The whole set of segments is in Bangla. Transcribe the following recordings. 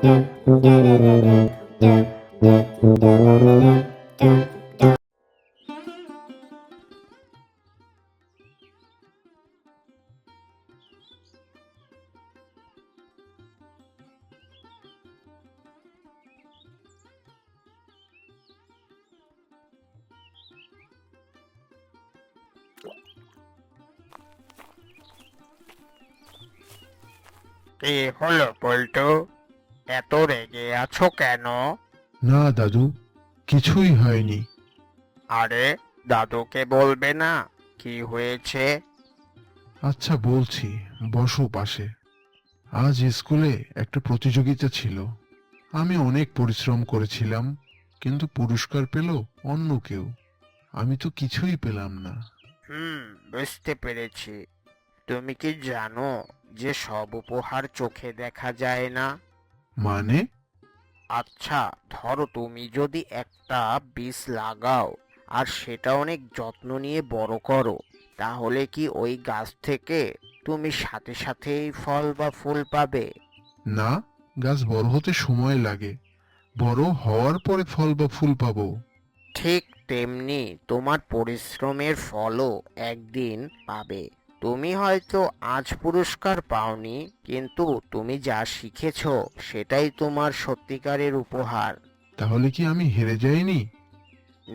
Sí, hola, Polto. এত রেগে আছো কেন? না দাদু কিছুই হয়নি। আরে দাদুকে বলবে না? কি হয়েছে? আচ্ছা বলছি বসো পাশে। আজ স্কুলে একটা প্রতিযোগিতা ছিল। আমি অনেক পরিশ্রম করেছিলাম কিন্তু পুরস্কার পেল অন্য কেউ। আমি তো কিছুই পেলাম না। হুম বুঝতে পেরেছি। তুমি কি জানো যে সব উপহার চোখে দেখা যায় না? মানে? আচ্ছা ধরো তুমি যদি একটা বীজ লাগাও আর সেটা অনেক যত্ন নিয়ে বড় করো তাহলে কি ওই গাছ থেকে তুমি সাথে সাথেই ফল বা ফুল পাবে? না গাছ বড় হতে সময় লাগে। বড় হওয়ার পরে ফল বা ফুল পাবো। ঠিক তেমনি তোমার পরিশ্রমের ফলও একদিন পাবে। তুমি হয়তো আজ পুরস্কার পাওনি কিন্তু তুমি যা শিখেছো সেটাই তোমার সত্যিকারের উপহার। তাহলে কি আমি হেরে যাইনি?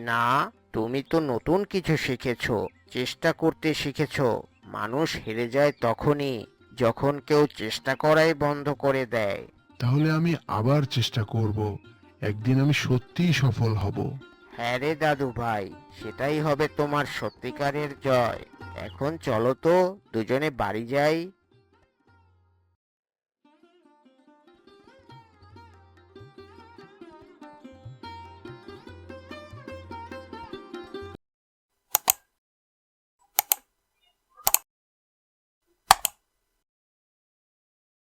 না তুমি তো নতুন কিছু শিখেছো চেষ্টা করতে শিখেছো। মানুষ হেরে যায় তখনই যখন কেউ চেষ্টা করাই বন্ধ করে দেয়। তাহলে আমি আবার চেষ্টা করব একদিন আমি সত্যিই সফল হব। হ্যাঁ রে দাদু ভাই সেটাই হবে তোমার সত্যিকারের জয়। এখন চলো তো দুজনে বাড়ি যাই।